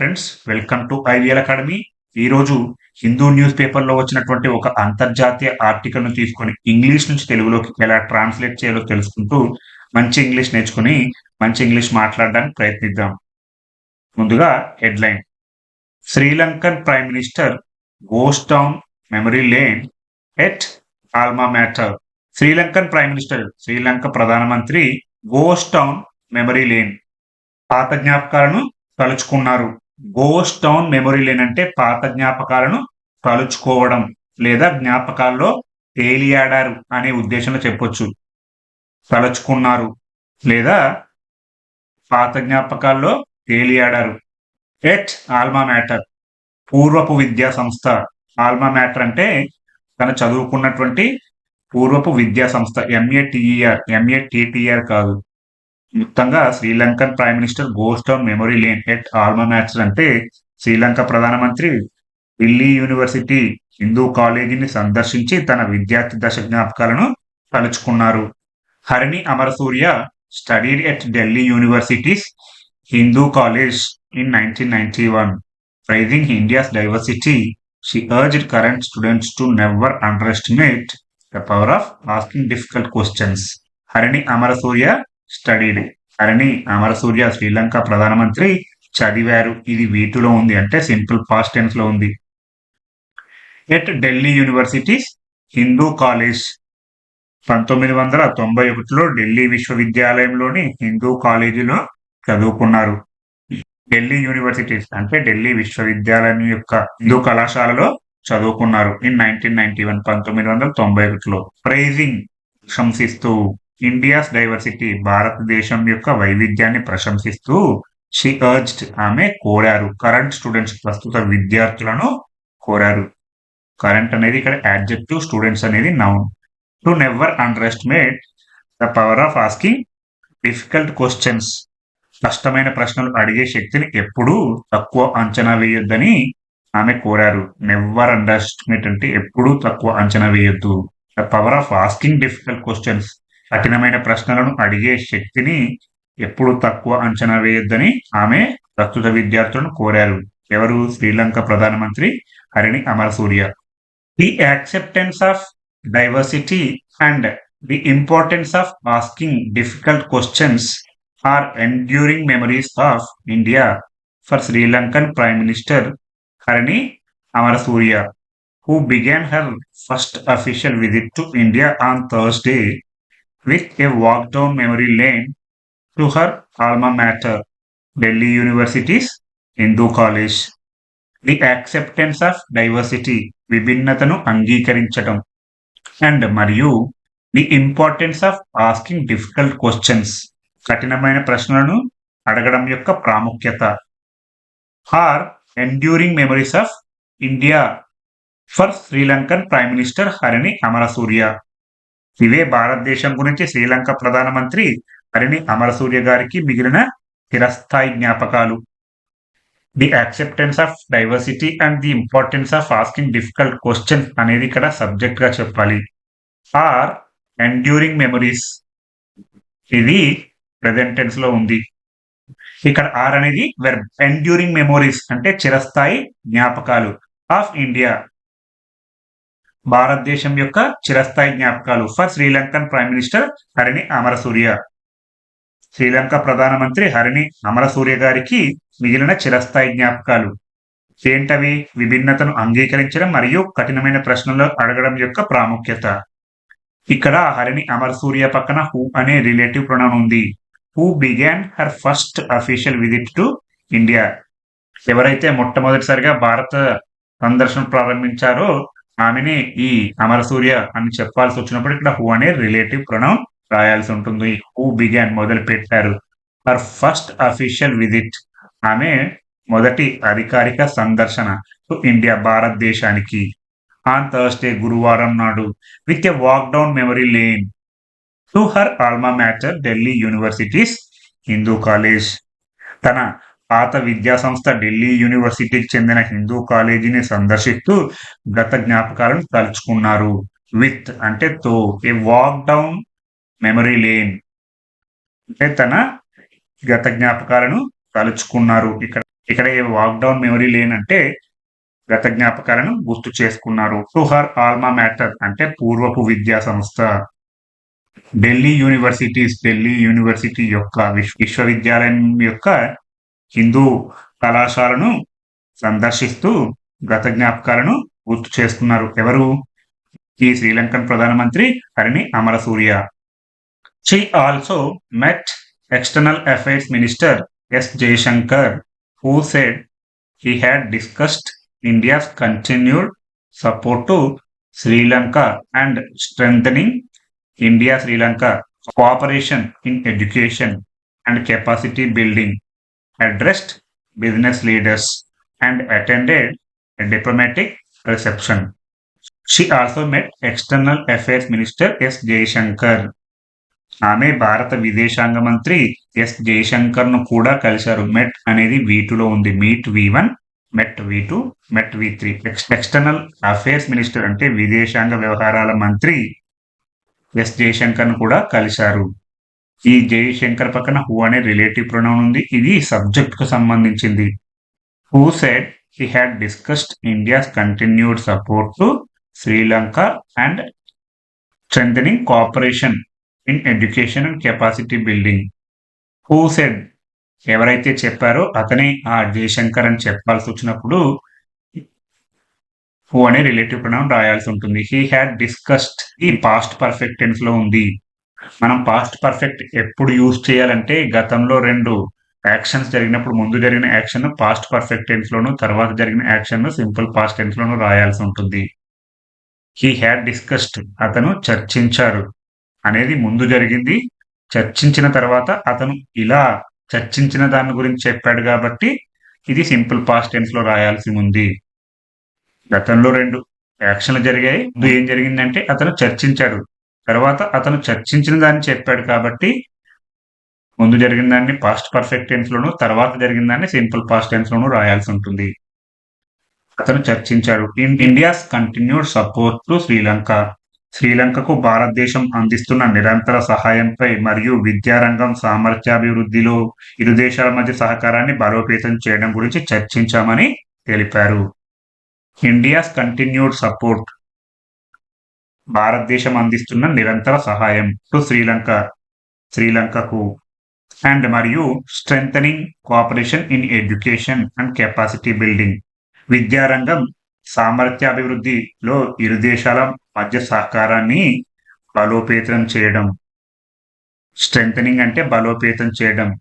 Friends welcome to IVL academy ఈ రోజు Hindu news పేపర్లో వచ్చినటువంటి ఒక అంతర్జాతీయ ఆర్టికల్ను తీసుకొని ఇంగ్లీష్ నుంచి తెలుగులోకి ఎలా ట్రాన్స్లేట్ చేయాలో తెలుసుకుంటూ మంచి ఇంగ్లీష్ నేర్చుకుని మంచి ఇంగ్లీష్ మాట్లాడడానికి ప్రయత్నిద్దాం. ముందుగా headline. Sri Lankan prime minister goes down memory lane at alma matter. Sri Lankan prime minister Sri Lanka ప్రధానమంత్రి గోస్ డౌన్ మెమరీ లేన్. పాత జ్ఞాపకాలను తలుచుకున్నారు. గోస్ టౌన్ మెమొరీ లేన్ అంటే పాత జ్ఞాపకాలను తలుచుకోవడం లేదా జ్ఞాపకాల్లో తేలియాడారు అనే ఉద్దేశంలో చెప్పొచ్చు. తలుచుకున్నారు లేదా పాత జ్ఞాపకాల్లో తేలియాడారు. ఎట్ ఆల్మా మ్యాటర్ పూర్వపు విద్యా సంస్థ. ఆల్మా మ్యాటర్ అంటే తను చదువుకున్నటువంటి పూర్వపు విద్యా సంస్థ. ఎంఏ టీఈఆర్ ఎంఏ టీటీఆర్ కాదు. మొత్తంగా Sri Lankan prime minister goes down memory lane at alma mater అంటే శ్రీలంక ప్రధానమంత్రి ఢిల్లీ యూనివర్సిటీ హిందూ కాలేజీని సందర్శించి తన విద్యార్థి దశ జ్ఞాపకాలను తలుచుకున్నారు. Harini Amarasuriya studied at Delhi university's Hindu college in nineteen ninety one. Praising India's diversity she urged current students to never underestimate the power of asking difficult questions. Harini Amarasuriya studied Harini Amarasuriya Sri Lanka ప్రధానమంత్రి చదివారు. ఇది వీటిలో ఉంది. అంటే simple past టెన్స్లో ఉంది. At Delhi university's Hindu college. పంతొమ్మిది వందల తొంభై ఒకటిలో ఢిల్లీ విశ్వవిద్యాలయంలోని హిందూ కాలేజీలో చదువుకున్నారు. ఢిల్లీ యూనివర్సిటీస్ అంటే ఢిల్లీ విశ్వవిద్యాలయం యొక్క హిందూ కళాశాలలో చదువుకున్నారు. ఇన్ నైన్టీన్ నైన్టీ వన్ పంతొమ్మిది వందల తొంభై ఒకటిలో. ప్రైజింగ్ ప్రశంసిస్తూ ఇండియాస్ డైవర్సిటీ భారతదేశం యొక్క వైవిధ్యాన్ని ప్రశంసిస్తూ షీ అర్జ్డ్ ఆమె కోరారు. కరెంట్ స్టూడెంట్స్ ప్రస్తుత విద్యార్థులను కోరారు. కరెంట్ అనేది ఇక్కడ యాడ్జెక్టివ్ స్టూడెంట్స్ అనేది noun to never underestimate the power of asking difficult questions కష్టమైన ప్రశ్నలు అడిగే శక్తిని ఎప్పుడూ తక్కువ అంచనా వేయొద్దని ఆమె కోరారు. నెవర్ అండర్ ఎస్టిమేట్ అంటే ఎప్పుడూ తక్కువ అంచనా వేయొద్దు. The power of asking difficult questions కఠినమైన ప్రశ్నలను అడిగే శక్తిని ఎప్పుడు తక్కువ అంచనా వేయొద్దని ఆమె ప్రస్తుత విద్యార్థులను కోరారు. ఎవరు? శ్రీలంక ప్రధానమంత్రి Harini Amarasuriya. The acceptance of diversity and the importance of asking difficult questions are enduring memories of India for Sri Lankan prime minister Harini Amarasuriya who began her first official visit to India on Thursday. With a walk down memory lane to her alma mater, Delhi University's Hindu College. The acceptance of diversity విభిన్నతను అంగీకరించడం and మరియు the importance of asking difficult questions కఠినమైన ప్రశ్నలను అడగడం యొక్క ప్రాముఖ్యత. Are enduring memories of India for Sri Lankan prime minister Harini Amarasuriya ఇవే భారతదేశం గురించి శ్రీలంక ప్రధానమంత్రి హరిణి అమరసూర్య గారికి మిగిలిన చిరస్థాయి జ్ఞాపకాలు. The acceptance of diversity and the importance of asking difficult question అనేది ఇక్కడ సబ్జెక్ట్గా చెప్పాలి. ఆర్ ఎండ్యూరింగ్ మెమరీస్ ఇది ప్రజెంట్ టెన్స్లో ఉంది. ఇక్కడ ఆర్ అనేది వెర్బ్ ఎండ్యూరింగ్ మెమోరీస్ అంటే చిరస్థాయి జ్ఞాపకాలు. ఆఫ్ ఇండియా భారతదేశం యొక్క చిరస్థాయి జ్ఞాపకాలు. For Sri Lankan prime minister Harini Amarasuriya. Sri Lanka ప్రధానమంత్రి హరిణి అమరసూర్య గారికి మిగిలిన చిరస్థాయి జ్ఞాపకాలు. ఏంటవి? విభిన్నతను అంగీకరించడం మరియు కఠినమైన ప్రశ్నలు అడగడం యొక్క ప్రాముఖ్యత. ఇక్కడ హరిణి అమరసూర్య పక్కన హూ అనే రిలేటివ్ ప్రొనౌన్ ఉంది. Who began her first official visit to India. ఎవరైతే మొట్టమొదటిసారిగా భారత సందర్శన ప్రారంభించారో ఆమెని ఈ అమరసూర్య అని చెప్పాల్సి వచ్చినప్పుడు ఇక్కడ హూ అనే రిలేటివ్ ప్రొనౌన్ రాయాల్సి ఉంటుంది. హూ బిగాన్ మొదలు పెట్టారు హర్ ఫస్ట్ అఫీషియల్ విజిట్ ఆమె మొదటి అధికారిక సందర్శన. టు ఇండియా భారతదేశానికి. ఆన్ థర్స్డే గురువారం నాడు. With a walk down memory lane to her alma mater Delhi University's Hindu College తన పాత విద్యా సంస్థ ఢిల్లీ యూనివర్సిటీకి చెందిన హిందూ కాలేజీని సందర్శిస్తూ గత జ్ఞాపకాలను తలుచుకున్నారు. విత్ అంటే తో a walk down memory lane అంటే తన గత జ్ఞాపకాలను తలుచుకున్నారు. ఇక్కడ ఇక్కడ a walk down memory lane అంటే గత జ్ఞాపకాలను గుర్తు చేసుకున్నారు. టు హర్ ఆల్మా మ్యాటర్ అంటే పూర్వపు విద్యా సంస్థ. ఢిల్లీ యూనివర్సిటీస్ ఢిల్లీ యూనివర్సిటీ యొక్క విశ్వవిద్యాలయం యొక్క హిందూ కళాశాలను సందర్శిస్తూ గత జ్ఞాపకాలను గుర్తు చేస్తున్నారు. ఎవరు? ఈ శ్రీలంకన్ ప్రధానమంత్రి Harini Amarasuriya she also met external affairs minister S Jaishankar who said he had discussed India's continued support to Sri Lanka and strengthening India Sri Lanka cooperation in education and capacity building addressed business leaders, and attended a diplomatic reception. She also met External Affairs Minister S. Jaishankar. ఆమె భారత విదేశాంగ మంత్రి yes జయశంకర్ను కూడా కలిశారు మెట్ అనేది వీటులో ఉంది meet V one met V two met V three external affairs minister అంటే విదేశాంగ వ్యవహారాల మంత్రి ఎస్ జయశంకర్ను కూడా కలిశారు ఈ జయశంకర్ పక్కన హూ అనే రిలేటివ్ ప్రొనౌన్ ఉంది. ఇది సబ్జెక్ట్కు సంబంధించింది. Who said he had discussed India's continued support to Sri Lanka and strengthening cooperation in education and capacity building who said ఎవరైతే చెప్పారో అతనే ఆ జయశంకర్ అని చెప్పాల్సి వచ్చినప్పుడు హూ అనే రిలేటివ్ ప్రొనౌన్ రాయాల్సి ఉంటుంది. హీ హ్యాడ్ డిస్కస్డ్ ఈ పాస్ట్ పర్ఫెక్ట్ టెన్స్లో ఉంది. మనం పాస్ట్ పర్ఫెక్ట్ ఎప్పుడు యూజ్ చేయాలంటే గతంలో రెండు యాక్షన్స్ జరిగినప్పుడు ముందు జరిగిన యాక్షన్ పాస్ట్ పర్ఫెక్ట్ టెన్స్ లోను తర్వాత జరిగిన యాక్షన్ సింపుల్ పాస్ట్ టెన్స్ లోను రాయాల్సి ఉంటుంది. హీ హ్యాడ్ డిస్కస్డ్ అతను చర్చించారు. అనేది ముందు జరిగింది. చర్చించిన తర్వాత అతను ఇలా చర్చించిన దాని గురించి చెప్పాడు కాబట్టి ఇది సింపుల్ పాస్ట్ టెన్స్లో రాయాల్సి ఉంది. గతంలో రెండు యాక్షన్లు జరిగాయి. ముందు ఏం జరిగిందంటే అతను చర్చించాడు. తర్వాత అతను చర్చించిన దాన్ని చెప్పాడు కాబట్టి ముందు జరిగిన దాన్ని పాస్ట్ పర్ఫెక్ట్ టెన్స్ లోను తర్వాత జరిగిన దాన్ని సింపుల్ పాస్ట్ టెన్స్ లోను రాయాల్సి ఉంటుంది. అతను చర్చించాడు in India's continued support to Sri Lanka శ్రీలంకకు భారతదేశం అందిస్తున్న నిరంతర సహాయంపై మరియు విద్యారంగం సామర్థ్యాభివృద్ధిలో ఇరు దేశాల మధ్య సహకారాన్ని బలోపేతం చేయడం గురించి చర్చించామని తెలిపారు. ఇండియాస్ కంటిన్యూడ్ సపోర్ట్ భారతదేశం అందిస్తున్న నిరంతర సహాయం టు శ్రీలంక శ్రీలంకకు. అండ్ మరియు strengthening cooperation in education and capacity building. విద్యారంగం సామర్థ్యాభివృద్ధిలో ఇరు దేశాల మధ్య సహకారాన్ని బలోపేతం చేయడం. స్ట్రెంథనింగ్ అంటే బలోపేతం చేయడం.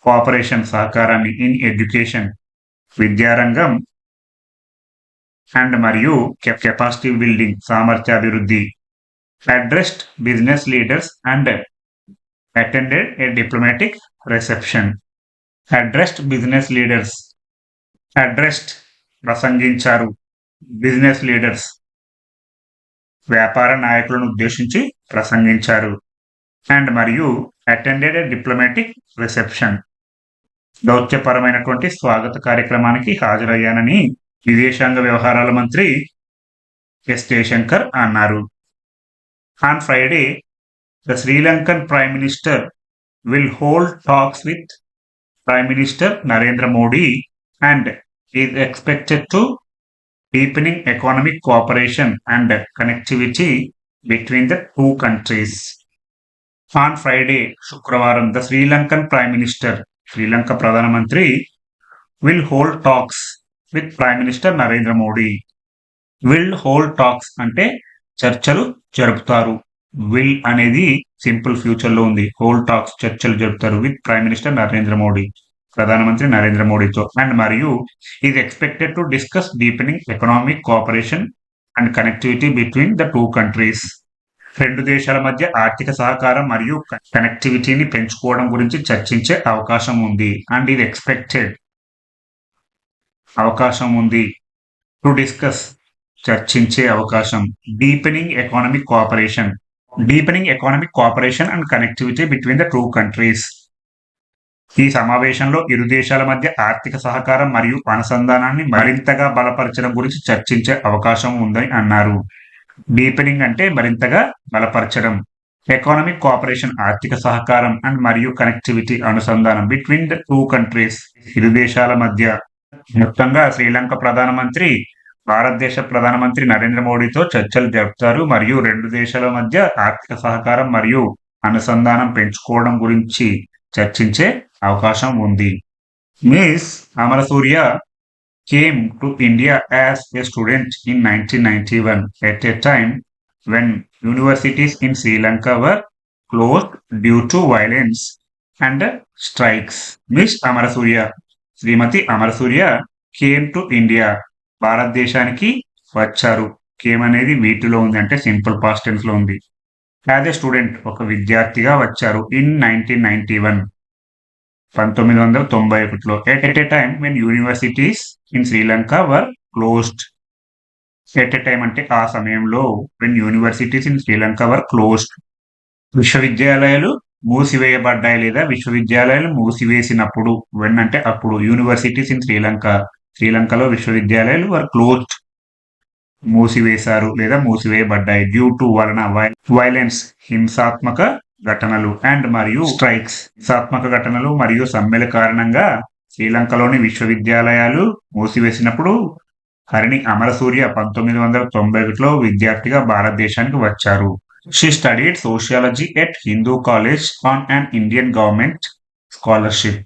కోఆపరేషన్ సహకారాన్ని ఇన్ ఎడ్యుకేషన్. విద్యారంగం అండ్ మరియు capacity building సామర్థ్యాభివృద్ధి. Addressed business leaders and attended a diplomatic reception addressed business leaders addressed ప్రసంగించారు బిజినెస్ లీడర్స్ వ్యాపార నాయకులను ఉద్దేశించి ప్రసంగించారు. అండ్ మరియు అటెండెడ్ ఏ డిప్లొమాటిక్ రిసెప్షన్ దౌత్యపరమైనటువంటి స్వాగత కార్యక్రమానికి హాజరయ్యానని విదేశాంగ వ్యవహారాల మంత్రి ఎస్ జయశంకర్ అన్నారు on Friday the Sri Lankan prime minister will hold talks with prime minister Narendra Modi and is expected to deepening economic cooperation and connectivity between the two countries. On Friday, శుక్రవారం the Sri Lankan prime minister Sri Lanka ప్రధానమంత్రి will hold talks with prime minister Narendra Modi will hold talks అంటే చర్చలు జరుపుతారు. Will అనేది simple ఫ్యూచర్లో ఉంది. Whole talks చర్చలు జరుపుతారు with prime minister Narendra Modi ప్రధానమంత్రి నరేంద్ర మోడీతో అండ్ మరియు is expected to discuss deepening economic cooperation and connectivity between the two countries రెండు దేశాల మధ్య ఆర్థిక సహకారం మరియు కనెక్టివిటీని పెంచుకోవడం గురించి చర్చించే అవకాశం ఉంది. అండ్ ఇది ఎక్స్పెక్టెడ్ అవకాశం ఉంది. టు డిస్కస్ చర్చించే అవకాశం. Deepening economic cooperation. Deepening economic cooperation and connectivity between the two countries. ఈ సమావేశంలో ఇరు దేశాల మధ్య ఆర్థిక సహకారం మరియు అనుసంధానాన్ని మరింతగా బలపరచడం గురించి చర్చించే అవకాశం ఉందని అన్నారు. డీపెనింగ్ అంటే మరింతగా బలపరచడం. ఎకానమిక్ కోఆపరేషన్ ఆర్థిక సహకారం అండ్ మరియు కనెక్టివిటీ అనుసంధానం బిట్వీన్ ద టూ కంట్రీస్. ఇరు దేశాల మధ్య క్లుప్తంగా శ్రీలంక ప్రధానమంత్రి భారతదేశ ప్రధానమంత్రి నరేంద్ర మోడీతో చర్చలు జరుపుతారు. మరియు రెండు దేశాల మధ్య ఆర్థిక సహకారం మరియు అనుసంధానం పెంచుకోవడం గురించి చర్చించే అవకాశం ఉంది. Ms Amarasuriya came to India as a student in nineteen ninety one at a time when universities in Sri Lanka were closed due to violence and strikes Ms Amarasuriya Shrimati Amarasuriya came to India భారతదేశానికి వచ్చారు. Came అనేది వీటిలో ఉంది అంటే simple past టెన్స్లో ఉంది. As a student ఒక విద్యార్థిగా వచ్చారు ఇన్ నైన్టీన్ నైన్టీ వన్. పంతొమ్మిది వందల తొంభై ఒకటిలో. At a time when universities in Sri Lanka were closed at a time అంటే ఆ సమయంలో when universities in Sri Lanka were closed విశ్వవిద్యాలయాలు మూసివేయబడ్డాయి లేదా విశ్వవిద్యాలయాలు మూసివేసినప్పుడు? వెన్ అంటే అప్పుడు. యూనివర్సిటీస్ ఇన్ శ్రీలంక శ్రీలంకలో విశ్వవిద్యాలయాలు వారు క్లోజ్డ్ మూసివేశారు లేదా మూసివేయబడ్డాయి డ్యూ టు వలన వైలెన్స్ హింసాత్మక ఘటనలు అండ్ మరియు స్ట్రైక్స్ హింసాత్మక ఘటనలు మరియు సమ్మెల కారణంగా శ్రీలంకలోని విశ్వవిద్యాలయాలు మూసివేసినప్పుడు హరిణి అమరసూర్య పంతొమ్మిది వందల తొంభై ఒకటిలో విద్యార్థిగా భారతదేశానికి వచ్చారు. She studied sociology at Hindu College on an Indian government scholarship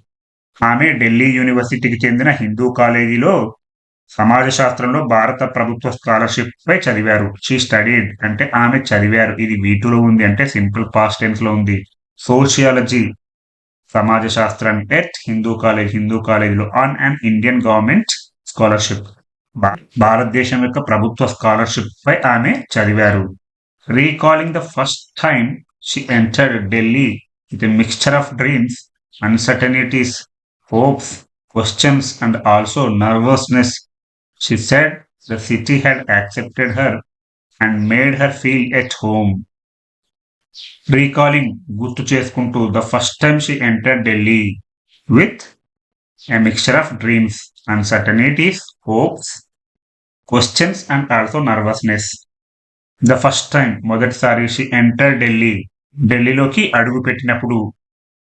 ఆమె ఢిల్లీ యూనివర్సిటీకి చెందిన హిందూ కాలేజీలో సమాజ శాస్త్రంలో భారత ప్రభుత్వ స్కాలర్షిప్ పై చదివారు. షీ స్టడీడ్ అంటే ఆమె చదివారు. ఇది వీటిలో ఉంది అంటే సింపుల్ పాస్ట్ టెన్స్లో ఉంది. సోషియాలజీ సమాజ శాస్త్రం ఎట్ హిందూ కాలేజ్ హిందూ కాలేజీలో on and Indian government scholarship భారతదేశం యొక్క ప్రభుత్వ స్కాలర్షిప్ పై ఆమె చదివారు. recalling the first time she entered Delhi with a mixture of dreams, uncertainties, hopes, questions, and also nervousness. She said the city had accepted her and made her feel at home. Recalling Guttu Cheskuntu the first time she entered Delhi with a mixture of dreams, uncertainties, hopes, questions, and also nervousness. The first time మొదటిసారి she enter Delhi ఢిల్లీలోకి అడుగు పెట్టినప్పుడు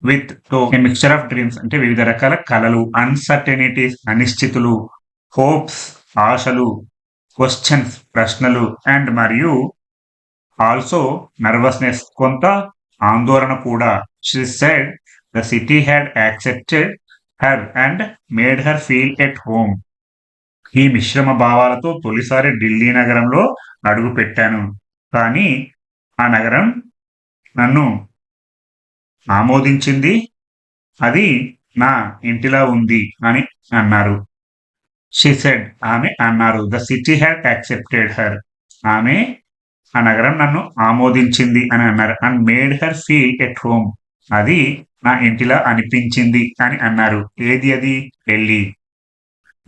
విత్తో mixture of dreams అంటే వివిధ రకాల కళలు uncertainties అనిశ్చితులు hopes ఆశలు క్వశ్చన్స్ ప్రశ్నలు అండ్ మరియు ఆల్సో నర్వస్నెస్ కొంత ఆందోళన కూడా. She said the city had accepted her and made her feel at home ఈ మిశ్రమ భావాలతో తొలిసారి ఢిల్లీ నగరంలో అడుగు పెట్టాను. కానీ ఆ నగరం నన్ను ఆమోదించింది. అది నా ఇంటిలా ఉంది అని అన్నారు. షీ సెడ్ ఆమె అన్నారు. The city had accepted her ఆమె ఆ నగరం నన్ను ఆమోదించింది అని అన్నారు and made her feel at home అది నా ఇంటిలా అనిపించింది అని అన్నారు. ఏది అది? Delhi.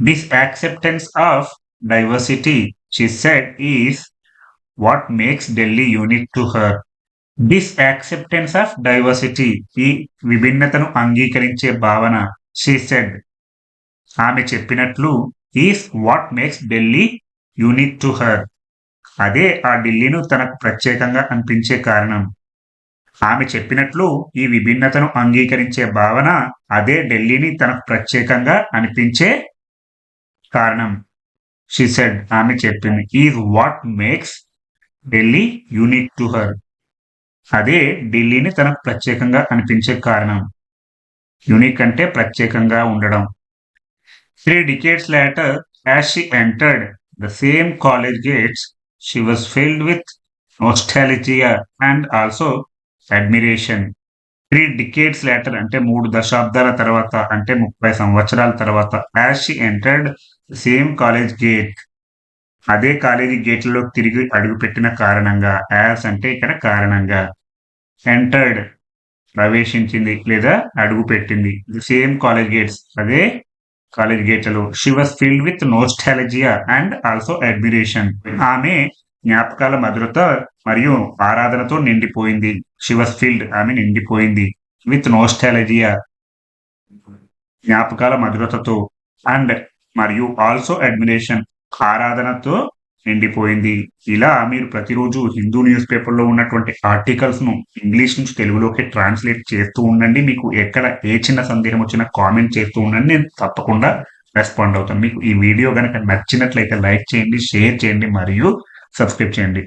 This acceptance of diversity she said is what makes Delhi unique to her this acceptance of diversity ఈ విభిన్నతను అంగీకరించే భావన షీ సెడ్ ఆమె చెప్పినట్లు is what makes Delhi unique to her అదే ఆ ఢిల్లీను తనకు ప్రత్యేకంగా అనిపించే కారణం. ఆమె చెప్పినట్లు ఈ విభిన్నతను అంగీకరించే భావన అదే ఢిల్లీని తనకు ప్రత్యేకంగా అనిపించే కారణం. షీ సెడ్ ఆమె చెప్పింది. Is what makes Delhi unique to her అదే ఢిల్లీని తనకు ప్రత్యేకంగా అనిపించే కారణం. యూనిక్ అంటే ప్రత్యేకంగా ఉండడం. Three decades later as she entered the same college gates she was filled with nostalgia and also admiration three decades later అంటే మూడు దశాబ్దాల తర్వాత అంటే ముప్పై సంవత్సరాల తర్వాత as she entered same college gate. అదే కాలేజీ గేట్లలో తిరిగి అడుగుపెట్టిన కారణంగా యాస్ అంటే ఇక్కడ కారణంగా ఎంటర్డ్ ప్రవేశించింది లేదా అడుగు పెట్టింది సేమ్ కాలేజ్ గేట్స్ అదే college గేట్లలో. She was filled with nostalgia and also admiration ఆమె జ్ఞాపకాల మధురత మరియు ఆరాధనతో నిండిపోయింది. షీ వాస్ ఫిల్డ్ ఆమె నిండిపోయింది. విత్ నోస్టాలజియా జ్ఞాపకాల మధురతతో. అండ్ మరియు ఆల్సో అడ్మిరేషన్ ఆరాధనతో నిండిపోయింది. ఇలా మీరు ప్రతిరోజు హిందూ న్యూస్ పేపర్లో ఉన్నటువంటి ఆర్టికల్స్ను ఇంగ్లీష్ నుంచి తెలుగులోకి ట్రాన్స్లేట్ చేస్తూ ఉండండి. మీకు ఎక్కడ ఏ చిన్న సందేహం వచ్చినా కామెంట్ చేస్తూ ఉండండి. నేను తప్పకుండా రెస్పాండ్ అవుతాను. మీకు ఈ వీడియో కనుక నచ్చినట్లయితే లైక్ చేయండి షేర్ చేయండి మరియు సబ్స్క్రైబ్ చేయండి.